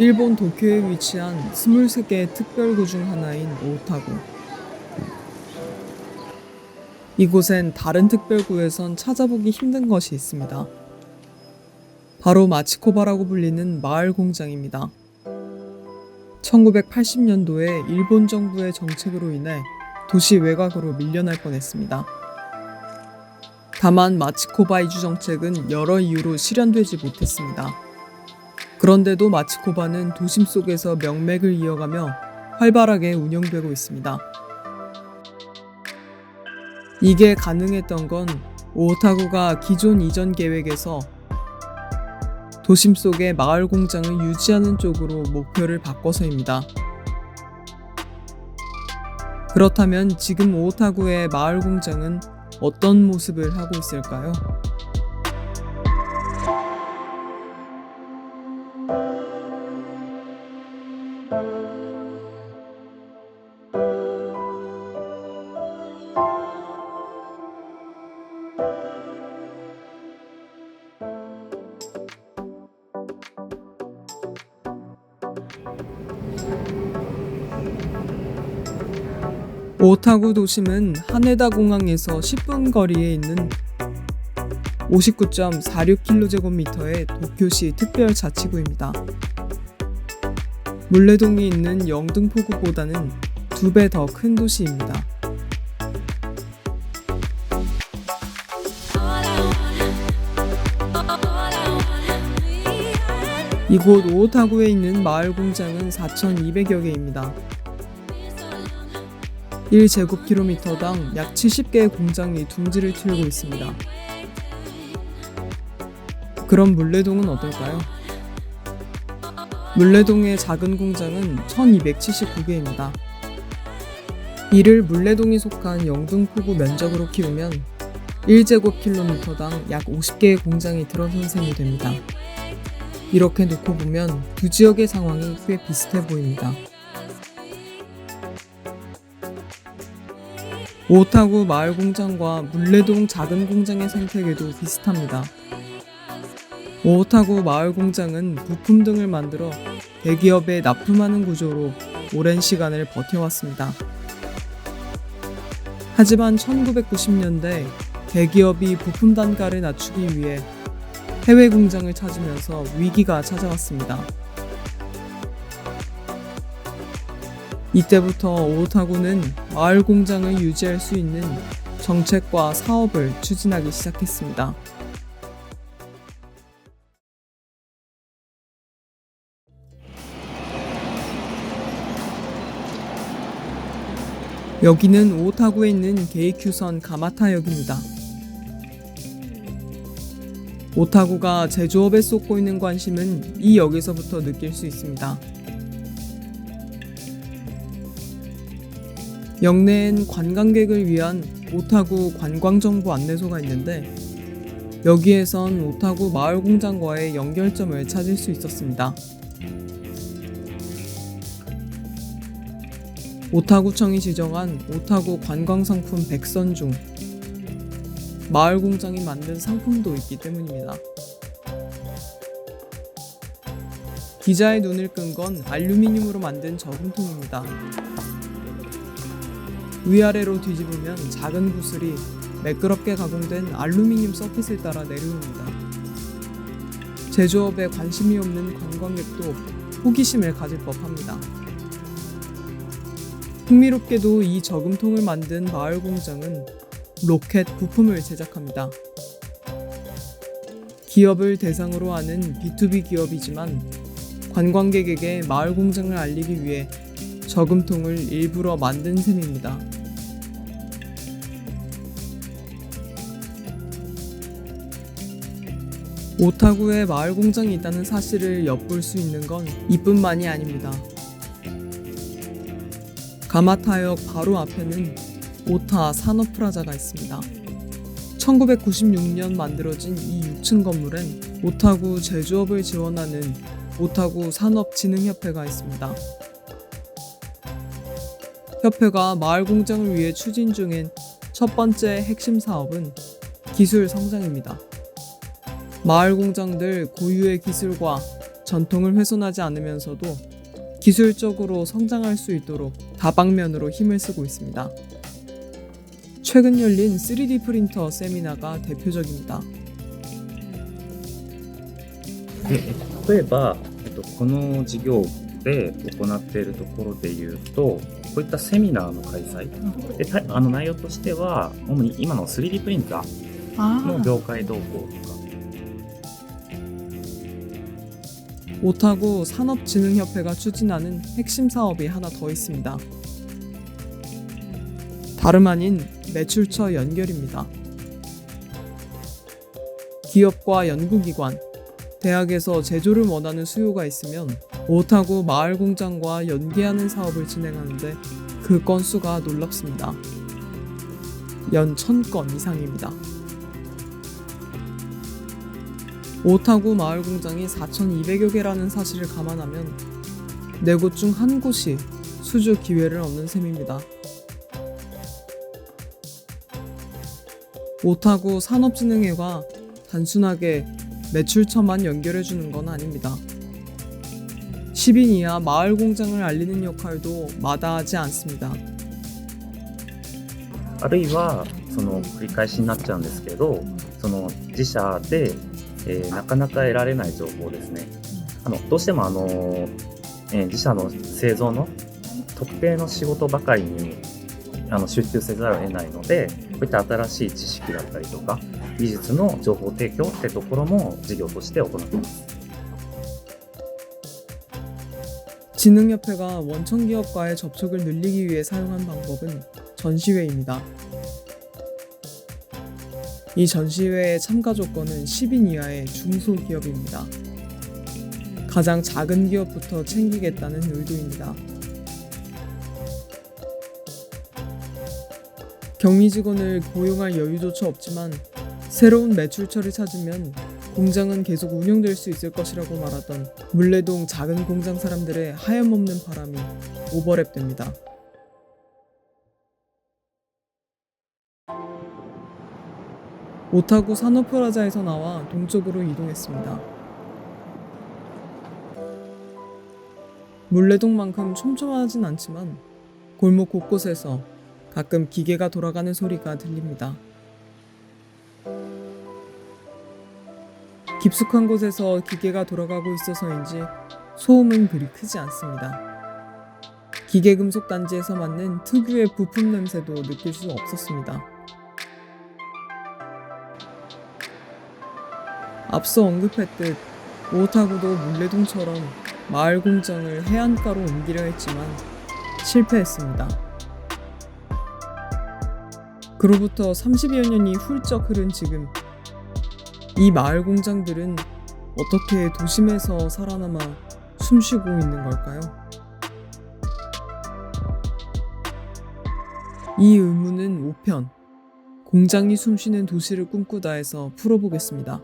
일본 도쿄에 위치한 23개의 특별구 중 하나인 오타구. 이곳엔 다른 특별구에선 찾아보기 힘든 것이 있습니다. 바로 마치코바라고 불리는 마을 공장입니다. 1980년도에 일본 정부의 정책으로 인해 도시 외곽으로 밀려날 뻔했습니다. 다만 마치코바 이주 정책은 여러 이유로 실현되지 못했습니다. 그런데도 마치코바는 도심 속에서 명맥을 이어가며 활발하게 운영되고 있습니다. 이게 가능했던 건 오타구가 기존 이전 계획에서 도심 속의 마을 공장을 유지하는 쪽으로 목표를 바꿔서입니다. 그렇다면 지금 오타구의 마을 공장은 어떤 모습을 하고 있을까요? 오타구 도심은 하네다 공항에서 10분 거리에 있는 59.46km제곱미터의 도쿄시 특별 자치구입니다. 물레동이 있는 영등포구보다는 두 배 더 큰 도시입니다. 이곳 오타구에 있는 마을 공장은 4,200여 개입니다. 1제곱킬로미터당 약 70개의 공장이 둥지를 틀고 있습니다. 그럼 물레동은 어떨까요? 물레동의 작은 공장은 1279개입니다. 이를 물레동이 속한 영등포구 면적으로 키우면 1제곱킬로미터당 약 50개의 공장이 들어선 셈이 됩니다. 이렇게 놓고 보면 두 지역의 상황이 꽤 비슷해 보입니다. 오타구 마을 공장과 물레동 작은 공장의 생태계도 비슷합니다. 오타구 마을 공장은 부품 등을 만들어 대기업에 납품하는 구조로 오랜 시간을 버텨왔습니다. 하지만 1990년대 대기업이 부품 단가를 낮추기 위해 해외 공장을 찾으면서 위기가 찾아왔습니다. 이때부터 오타구는 마을 공장을 유지할 수 있는 정책과 사업을 추진하기 시작했습니다. 여기는 오타구에 있는 게이큐선 가마타역입니다. 오타구가 제조업에 쏟고 있는 관심은 이 역에서부터 느낄 수 있습니다. 역내엔 관광객을 위한 오타구 관광정보 안내소가 있는데 여기에선 오타구 마을 공장과의 연결점을 찾을 수 있었습니다. 오타구청이 지정한 오타구 관광상품 100선 중 마을 공장이 만든 상품도 있기 때문입니다. 기자의 눈을 끈 건 알루미늄으로 만든 저금통입니다. 위아래로 뒤집으면 작은 구슬이 매끄럽게 가공된 알루미늄 서킷을 따라 내려옵니다. 제조업에 관심이 없는 관광객도 호기심을 가질 법합니다. 흥미롭게도 이 저금통을 만든 마을 공장은 로켓 부품을 제작합니다. 기업을 대상으로 하는 B2B 기업이지만 관광객에게 마을 공장을 알리기 위해 저금통을 일부러 만든 셈입니다. 오타구에 마을 공장이 있다는 사실을 엿볼 수 있는 건 이뿐만이 아닙니다. 가마타역 바로 앞에는 오타 산업프라자가 있습니다. 1996년 만들어진 이 6층 건물엔 오타구 제조업을 지원하는 오타구 산업진흥협회가 있습니다. 협회가 마을 공장을 위해 추진 중인 첫 번째 핵심 사업은 기술 성장입니다. 마을 공장들 고유의 기술과 전통을 훼손하지 않으면서도 기술적으로 성장할 수 있도록 다방면으로 힘을 쓰고 있습니다. 최근 열린 3D 프린터 세미나가 대표적입니다. で例えば、えっと、この事業で行っているところで言うとこういったセミナーの開催でたあの内容としては主に今の 3D プリンター 아, の業界動向とか 오타구 산업진흥협회가 추진하는 핵심 사업이 하나 더 있습니다. 다름 아닌 매출처 연결입니다. 기업과 연구기관, 대학에서 제조를 원하는 수요가 있으면 오타구 마을 공장과 연계하는 사업을 진행하는데 그 건수가 놀랍습니다. 연 1000건 이상입니다. 오타구 마을공장이 4,200여 개라는 사실을 감안하면 네 곳 중 한 곳이 수주 기회를 얻는 셈입니다. 오타구 산업진흥회가 단순하게 매출처만 연결해주는 건 아닙니다. 10인 이하 마을공장을 알리는 역할도 마다하지 않습니다. あるいはその繰り返しになっちゃうんですけどその自社で、 えーなかなか得られない情報ですねあのどうしてもあの、えー自社の製造の特定の仕事ばかりにあの集中せざるを得ないのでこういった新しい知識だったりとか技術の情報提供ってところも事業として行っています 진흥협회가 원청 기업과의 접촉을 늘리기 위해 사용한 방법은 전시회입니다. 이 전시회의 참가 조건은 10인 이하의 중소기업입니다. 가장 작은 기업부터 챙기겠다는 의도입니다. 격리 직원을 고용할 여유조차 없지만 새로운 매출처를 찾으면 공장은 계속 운영될 수 있을 것이라고 말하던 물레동 작은 공장 사람들의 하염없는 바람이 오버랩됩니다. 오타구 산업프라자에서 나와 동쪽으로 이동했습니다. 물레동만큼 촘촘하진 않지만 골목 곳곳에서 가끔 기계가 돌아가는 소리가 들립니다. 깊숙한 곳에서 기계가 돌아가고 있어서인지 소음은 그리 크지 않습니다. 기계 금속 단지에서 맡는 특유의 부품 냄새도 느낄 수 없었습니다. 앞서 언급했듯 오타구도 물레동처럼 마을 공장을 해안가로 옮기려 했지만 실패했습니다. 그로부터 30여 년이 훌쩍 흐른 지금 이 마을 공장들은 어떻게 도심에서 살아남아 숨쉬고 있는 걸까요? 이 의문은 5편 공장이 숨쉬는 도시를 꿈꾸다에서 풀어보겠습니다.